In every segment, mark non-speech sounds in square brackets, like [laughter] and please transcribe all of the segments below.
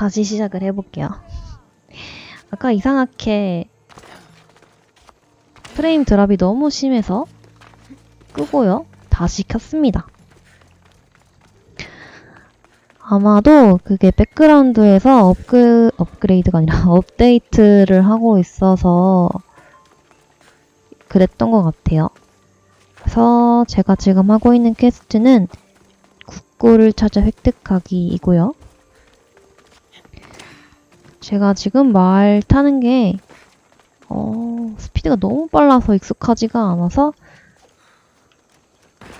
다시 시작을 해볼게요. 아까 이상하게 프레임 드랍이 너무 심해서 끄고요. 다시 켰습니다. 아마도 그게 백그라운드에서 업그, 업그레이드가 아니라 [laughs] 업데이트를 하고 있어서 그랬던 것 같아요. 그래서 제가 지금 하고 있는 퀘스트는 국고를 찾아 획득하기이고요. 제가 지금 말 타는 게 어, 스피드가 너무 빨라서 익숙하지가 않아서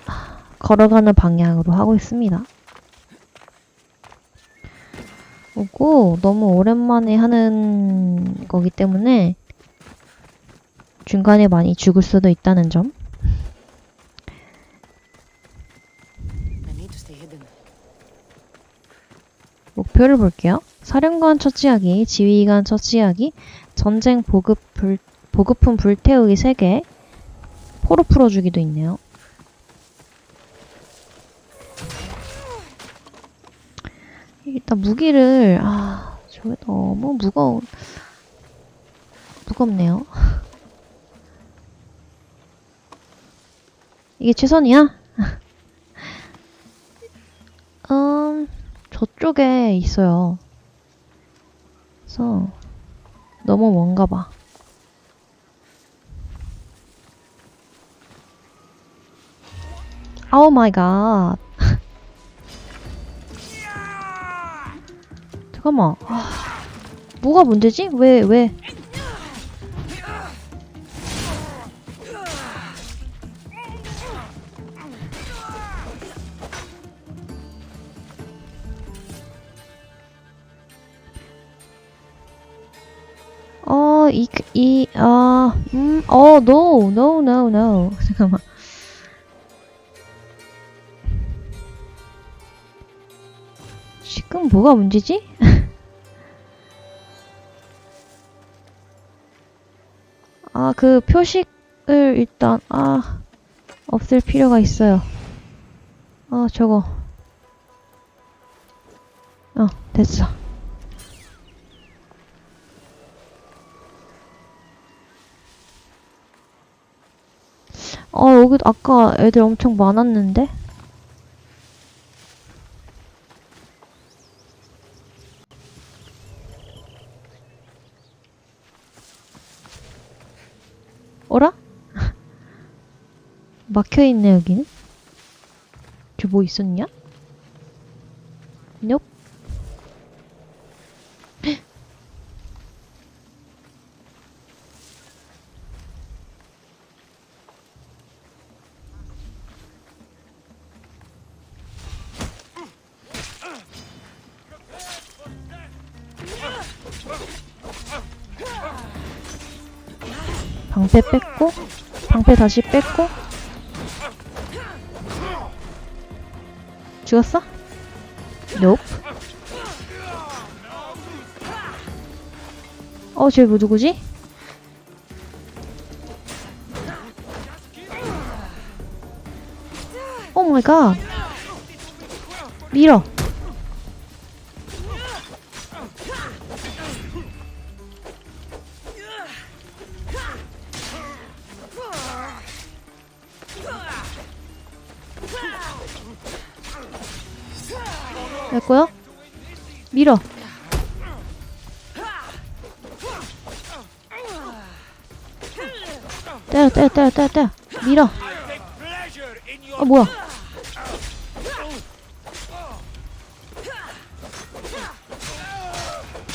하, 걸어가는 방향으로 하고 있습니다. 오고 너무 오랜만에 하는 거기 때문에 중간에 많이 죽을 수도 있다는 점. 목표를 볼게요. 사령관 처치하기, 지휘관 처치하기, 전쟁 보급 불, 보급품 불태우기 3개, 포로 풀어주기도 있네요. 일단 무기를, 아, 저게 너무 무거운, 무겁네요. 이게 최선이야? [laughs] 음, 저쪽에 있어요. 그래서 너무 먼가 봐. 아우 마이 갓. 잠깐만. 아, 뭐가 문제지? 왜, 왜? 어, no, no, no, no. [laughs] 잠깐만. 지금 뭐가 문제지? [laughs] 아, 그 표식을 일단, 아, 없앨 필요가 있어요. 아, 저거. 어, 됐어. 어, 여기 아까 애들 엄청 많았는데? 어라? [laughs] 막혀있네, 여기는? 저 뭐 있었냐? 넵. 방패 뺐고 방패 다시 뺐고 죽었어? nope 어, 쟤 뭐 누구지? 오 마이 갓 밀어 때려 때려 때려 때려 밀어. 어 뭐야?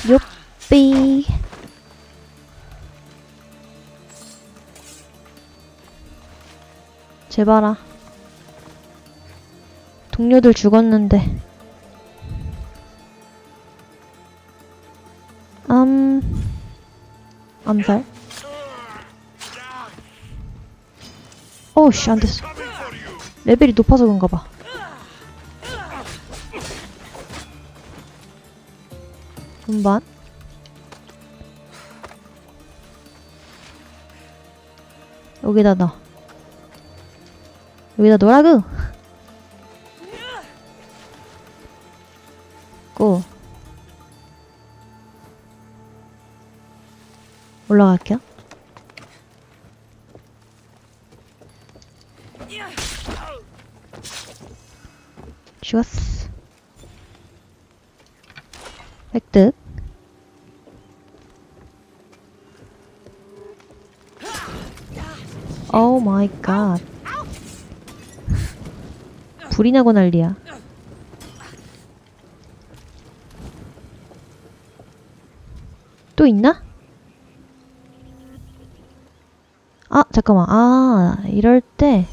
요삐. 제발아. 동료들 죽었는데. 음 암살 오씨 안됐어. 레벨이 높아서 그런가봐. 음반? 여기다 넣어 여기다 넣으라고 죽었어. 획득. 오 마이 갓. 불이 나고 난리야. 또 있나? 아, 잠깐만. 아, 이럴 때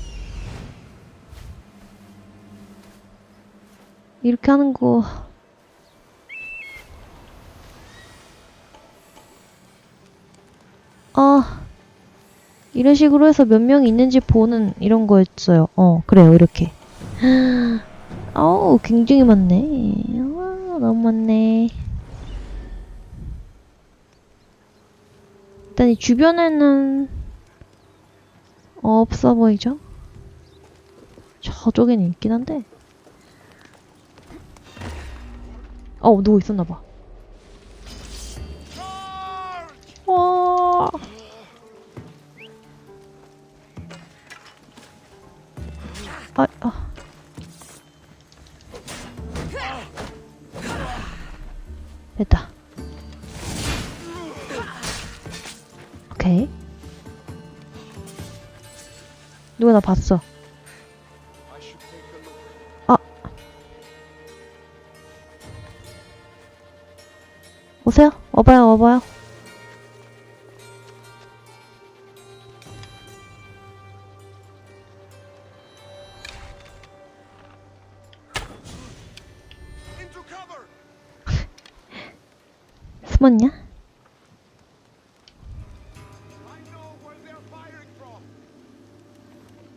이렇게 하는 거 아, 이런 식으로 해서 몇 명이 있는지 보는 이런 거였어요. 어, 그래요. 이렇게. [gasps] 아우, 굉장히 많네. 아, 너무 많네. 일단 이 주변에는 없어 보이죠? 저쪽에는 있긴 한데. 어, 누워 있었나봐. 와. 아, 아. 됐다. 오케이. 누가 나 봤어. 와봐요, 와봐요. 숨었냐?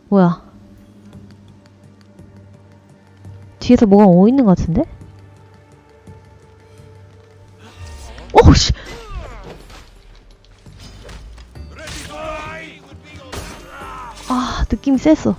뭐야? 뒤에서 뭐가 오고 있는 것 같은데? 아, 느낌이 셌어.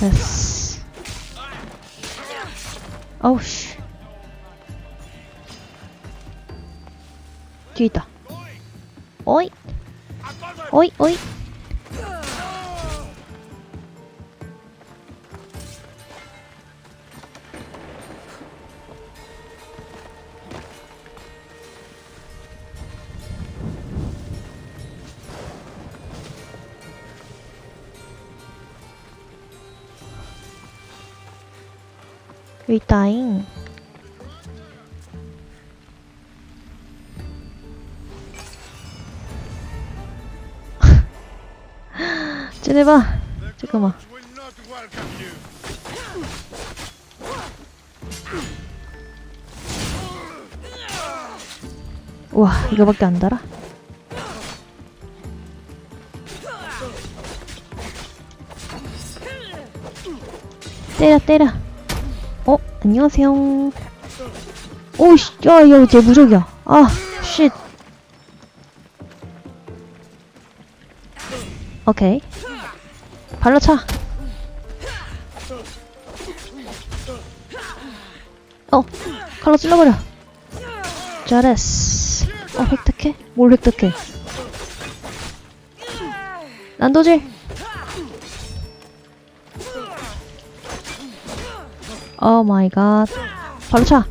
됐어. 어우, 씨. 뒤에 있다. 어이! The 잠깐만. 우와, 이거밖에 안 달아? 때려, 때려. 어, 안녕하세요. 오씨, 야, 야, 쟤 무적이야. 아, 쉿. 오케이. 발로 차. 어, 칼로 찔러버려. 잘했어. 어, 획득해? 뭘 획득해? 난도질! 오 마이 갓. 바로 차!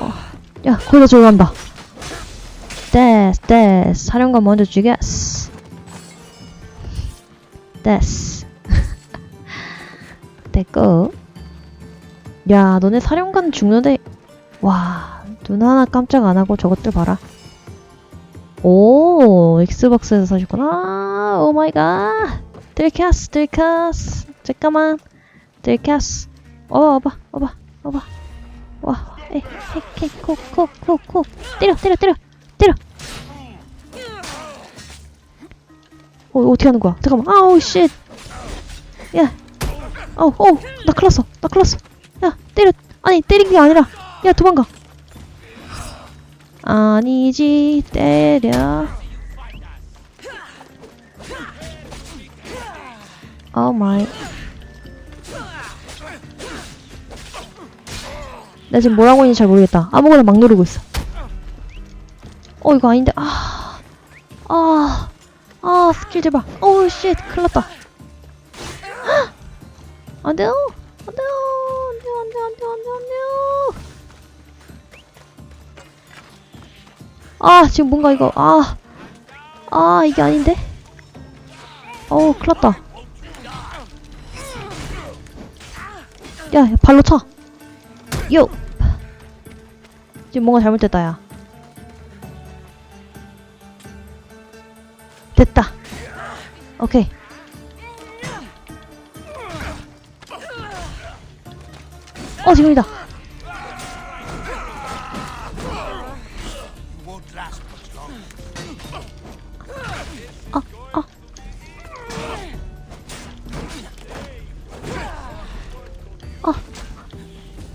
어, 야, 거기다 들어간다. 됐어, 됐어. 사령관 먼저 죽였어. 됐어. [laughs] 됐고. 야, 너네 사령관 죽는데, 와, 눈 하나 깜짝 안 하고 저것들 봐라. 오, 엑스박스에서 사셨구나. 오 마이 갓. 들켰어, 들켰어. 잠깐만. 들켰어. 어, 와봐, 와봐, 와봐. 와, 에, 에, 에, 코, 코, 코, 코. 때려, 때려, 때려, 때려. 어, 어떻게 하는 거야? 잠깐만. 아우, 씨. 야. 어우, 어우, 나 큰일 났어. 나 큰일 났어. 야 때려 아니 때린 게 아니라 야 도망가 아니지 때려 오 마이 나 지금 뭐라고 했는지 잘 모르겠다 아무거나 막 누르고 있어 어 이거 아닌데 아 아, 아, 스킬 제발. 어우, 쉣, 큰일 났다. 헉! [gasps] 안 돼요. 안 돼요. 안 돼요, 안 돼요, 안 돼요, 안 돼요, 안 돼요. 아, 지금 뭔가 이거, 아. 아, 이게 아닌데? 어우, 큰일 났다. 야, 야, 발로 차. 요! 지금 뭔가 잘못됐다, 야. 됐다. 오케이. 어, 지금이다. 아, 아. 아,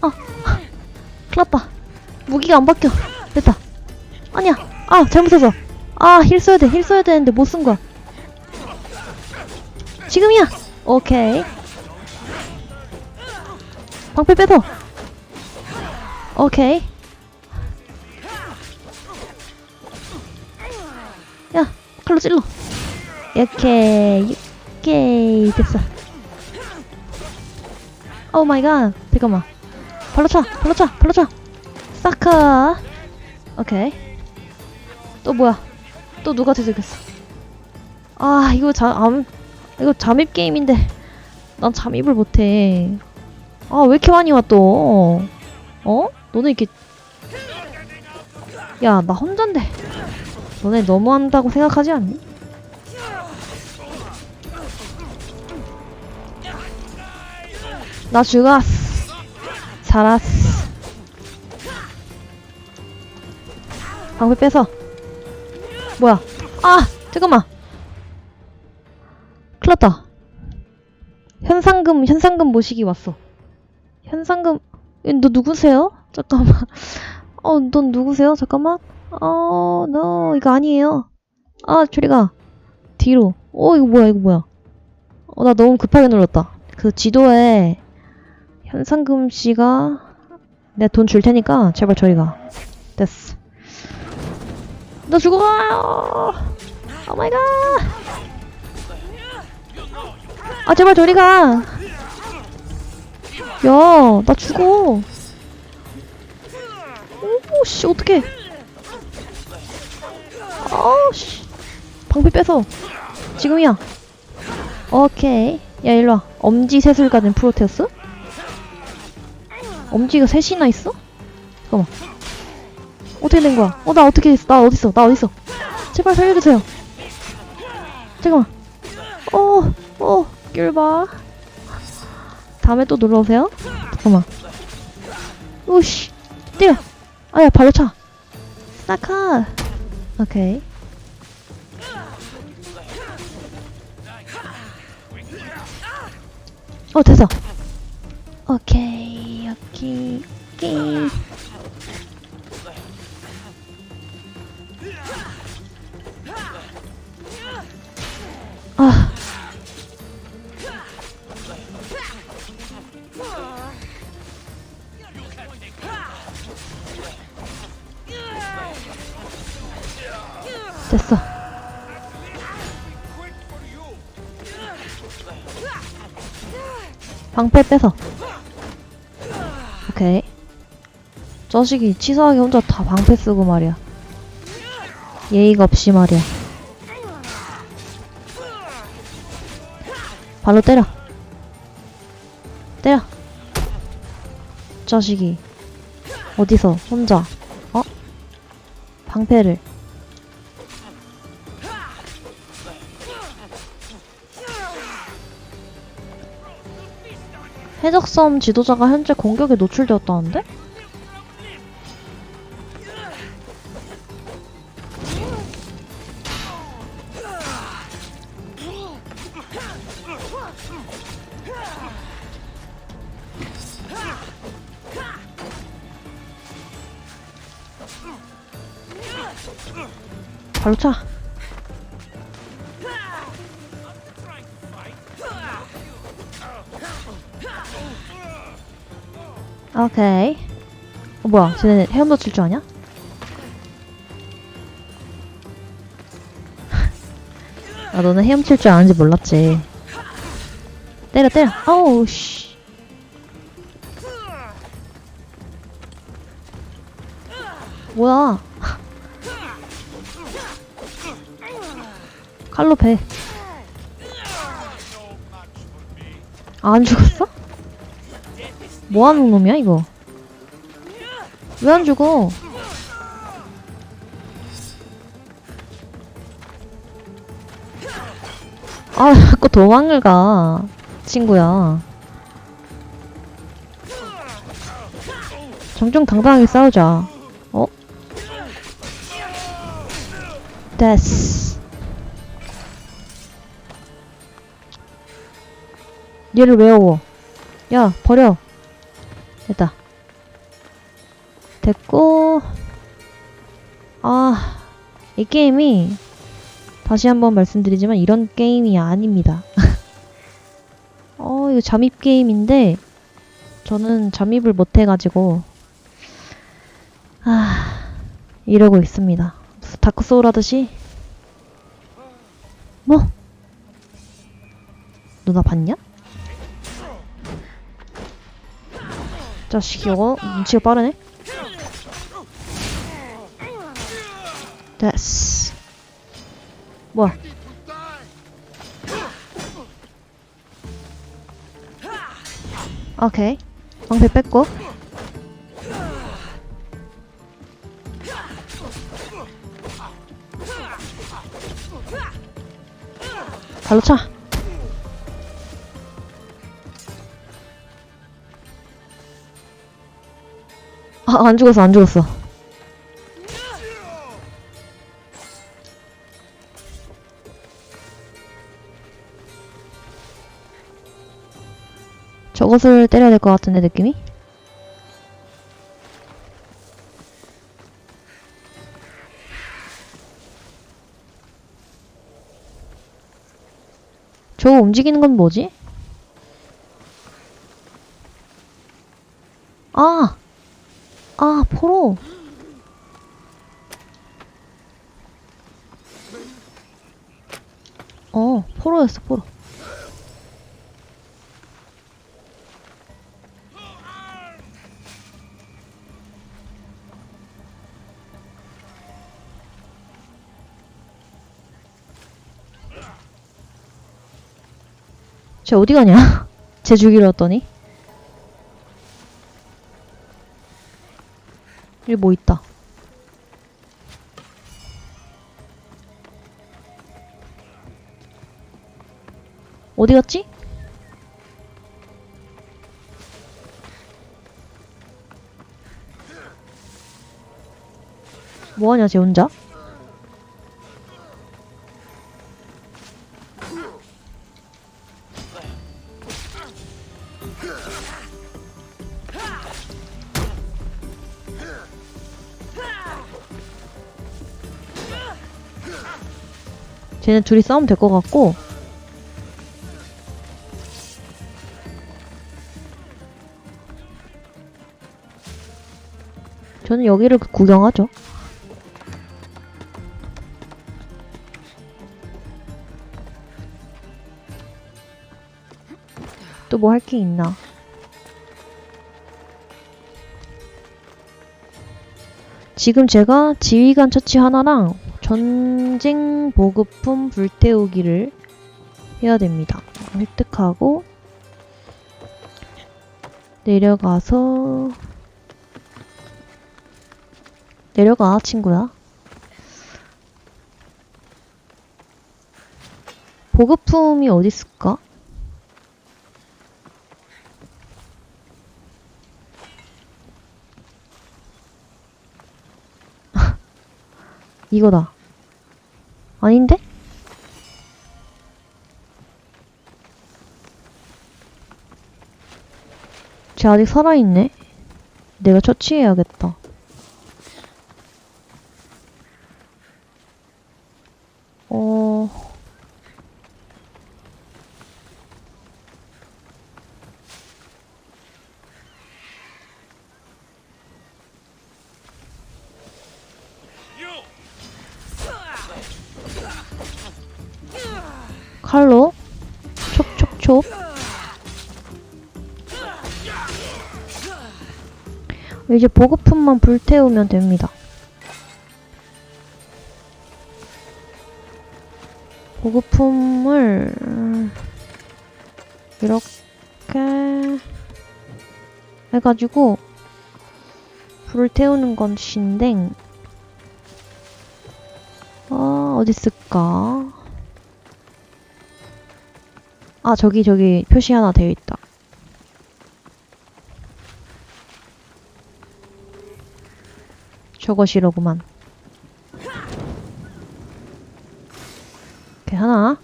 아, 큰일 났다. 무기가 안 바뀌어. 됐다. 아니야. 아, 잘못했어. 아, 힐 써야 돼. 힐 써야 되는데 못 쓴 거야. 지금이야. 오케이. 방패 빼서. 오케이. 야, 칼로 찔러. 오케이. 오케이. 됐어. 오 마이 갓. 잠깐만. 발로 차. 발로 차. 발로 차. 사카. 오케이. 또 뭐야? 또 누가 되겠어? 아 이거 자 암, 이거 잠입 게임인데 난 잠입을 못해. 아 왜 이렇게 많이 와 또? 어? 너네 이렇게 야 나 혼잔데 너네 너무한다고 생각하지 않니? 나 죽었어. 살았어. 방패 빼서. 뭐야? 아! 잠깐만. 큰일 났다. 현상금, 현상금 모시기 왔어. 현상금, 에, 너 누구세요? 잠깐만. 어, 넌 누구세요? 잠깐만. 어, 너, 이거 아니에요. 아, 저리 가. 뒤로. 어, 이거 뭐야, 이거 뭐야. 어, 나 너무 급하게 눌렀다. 그 지도에 현상금 씨가 내 돈 줄 테니까 제발 저리 가. 됐어. 너 죽어! 오 마이 갓! 아 제발 저리 가! 야, 나 죽어! 오 씨 어떡해! 아우씨 방패 빼서 지금이야. 오케이. 야 일로와. 엄지 셋을 가진 프로테우스? 엄지가 셋이나 있어? 잠깐만. 어떻게 된 거야? 어, 나 어떻게 됐어? 나 어딨어? 나 어딨어? 제발 살려주세요. 잠깐만. 어, 어, 귤 봐. 다음에 또 놀러 오세요. 잠깐만. 오씨, 때려. 아야, 발로 차. 사카. 오케이. 어, 됐어. 오케이, 오케이, 오케이. 됐어. 방패 빼서. 오케이. 자식이 치사하게 혼자 다 방패 쓰고 말이야. 예의가 없이 말이야. 발로 때려. 때려. 자식이. 어디서 혼자 어? 방패를 해적섬 지도자가 현재 공격에 노출되었다는데? 발로 차. 오케이. 어, 뭐야? 쟤네 헤엄도 칠 줄 아냐? 아, 너는 헤엄칠 줄 아는지 몰랐지. 때려, 때려. 아우, 씨. 뭐야? 칼로 배. 아, 안 죽었어? 뭐 하는 놈이야, 이거? 왜 안 죽어? 아, 자꾸 도망을 가. 친구야. 정정당당하게 싸우자. 어? 됐어. 얘를 외워. 야, 버려. 됐다. 됐고. 아, 이 게임이 다시 한번 말씀드리지만 이런 게임이 아닙니다. [laughs] 어, 이거 잠입 게임인데 저는 잠입을 못 해가지고 아, 이러고 있습니다. 무슨 다크 소울 하듯이 뭐? 누나 봤냐? 자식 이거 눈치가 빠르네. 됐어. 뭐야? 오케이. 방패 뺐고. 발로 차. 아, 안 죽었어, 안 죽었어. 저것을 때려야 될 것 같은데, 느낌이? 저거 움직이는 건 뭐지? 아! 아, 포로! 어, 포로였어, 포로. 쟤 어디 가냐? [laughs] 쟤 죽이려 했더니? 여기 뭐 있다. 어디 갔지? 뭐하냐, 쟤 혼자? 쟤는 둘이 싸우면 될 것 같고 저는 여기를 구경하죠. 또 뭐 할 게 있나? 지금 제가 지휘관 처치 하나랑 전쟁 보급품 불태우기를 해야 됩니다. 획득하고 내려가서 내려가 친구야. 보급품이 어디 있을까? [laughs] 이거다. 아닌데? 쟤 아직 살아있네? 내가 처치해야겠다. 이제 보급품만 불태우면 됩니다. 보급품을 이렇게 해가지고 불을 태우는 아 어디 있을까? 아 저기 저기 표시 하나 되어 있다. 저것이로구만. 이렇게 하나.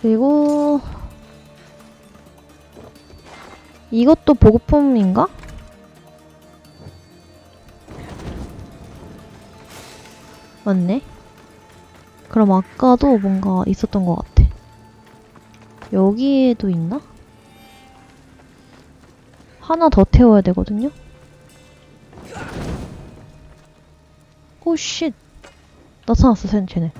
그리고 이것도 보급품인가? 맞네. 그럼 아까도 뭔가 있었던 것 같아. 여기에도 있나? 하나 더 태워야 되거든요? 오, 쉣. 나타났어, 쟤- 쟤네.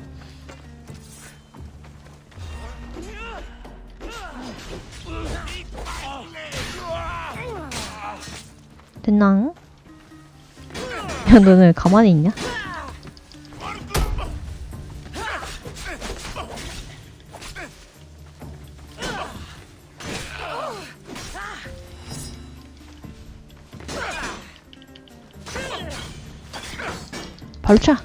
됐나? 야, 너는 왜 가만히 있냐? 바로 차.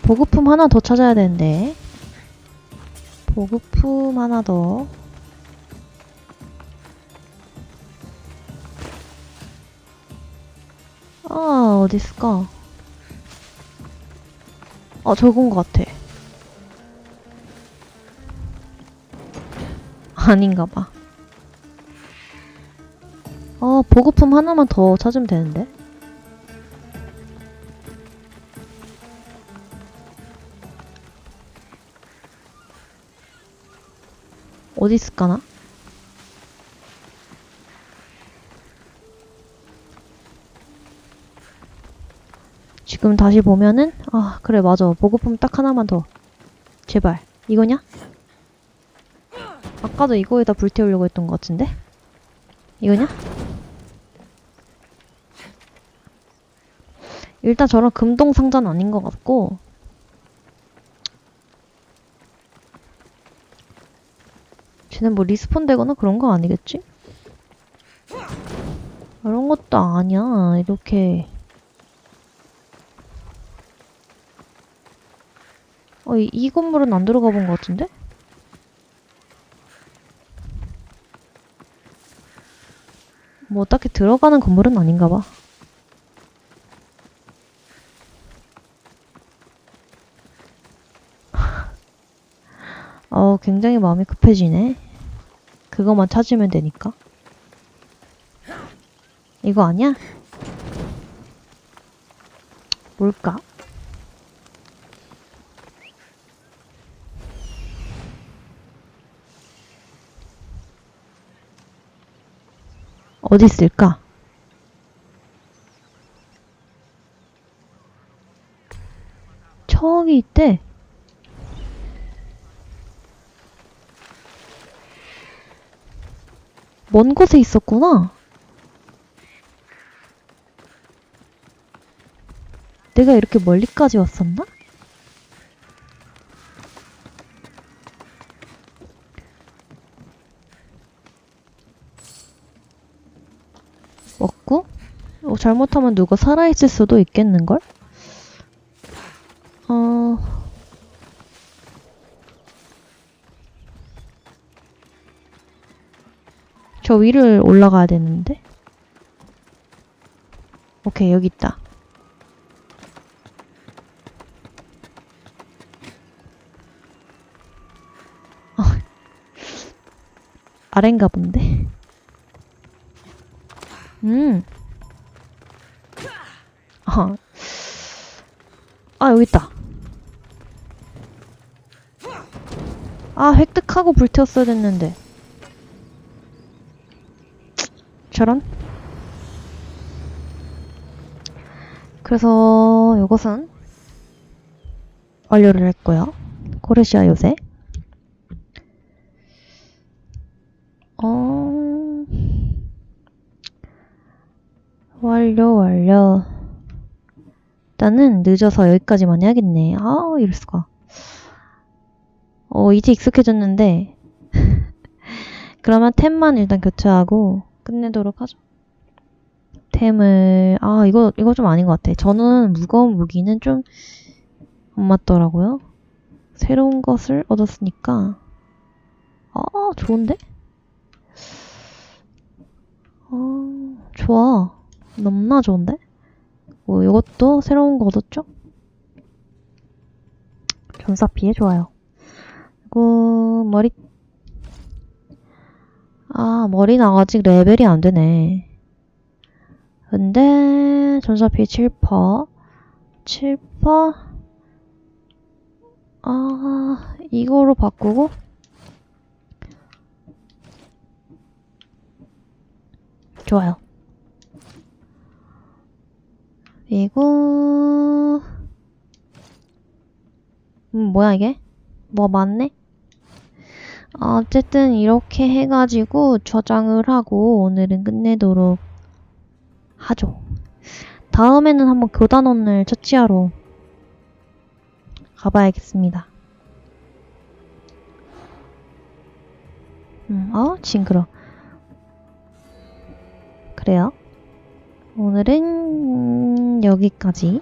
보급품 하나 더 찾아야 되는데. 보급품 하나 더. 아, 어디 있을까? 어, 저건 것 같아. 아닌가 봐. 어, 보급품 하나만 더 찾으면 되는데. 어디 있을까나? 지금 다시 보면은 아 그래 맞아 보급품 딱 하나만 더 제발 이거냐? 아까도 이거에다 불태우려고 했던 것 같은데 이거냐? 일단 저런 금동 상자는 아닌 것 같고 쟤는 뭐 리스폰 되거나 그런 거 아니겠지? 그런 것도 아니야 이렇게 어, 이, 이 건물은 안 들어가 본 것 같은데? 뭐 딱히 들어가는 건물은 아닌가 봐. 어, 굉장히 마음이 급해지네. 그거만 찾으면 되니까. 이거 아니야? 뭘까? 어디 있을까? 저기 있대. 먼 곳에 있었구나. 내가 이렇게 멀리까지 왔었나? 먹고? 어, 잘못하면 누가 살아있을 수도 있겠는걸? 저 위를 올라가야 되는데. 오케이, 여기 있다. 어. [laughs] 아래인가 본데? 음. 아. 아, 여기 있다. 아, 획득하고 불태웠어야 됐는데. 저런? 그래서 이것은 완료를 했고요. 코레시아 요새. 어... 완료, 완료. 일단은 늦어서 여기까지만 해야겠네. 아, 이럴 수가. 어, 이제 익숙해졌는데. [laughs] 그러면 템만 일단 교체하고 끝내도록 하죠. 템을, 아, 이거, 이거 좀 아닌 것 같아. 저는 무거운 무기는 좀 안 맞더라고요. 새로운 것을 얻었으니까. 아, 좋은데? 아, 좋아. 너무나 좋은데? 뭐, 이것도 새로운 거 얻었죠? 전사 피해 좋아요. 그리고, 머리, 아, 머리는 아직 레벨이 안 되네. 근데, 전사 피해 7%. 7%? 아, 이거로 바꾸고, 좋아요. 그리고, 음, 뭐야, 이게? 뭐 맞네? 어쨌든 이렇게 해가지고 저장을 하고 오늘은 끝내도록 하죠. 다음에는 한번 교단원을 처치하러 가봐야겠습니다. 음, 어? 징그러. 그래요. 오늘은 음, 여기까지.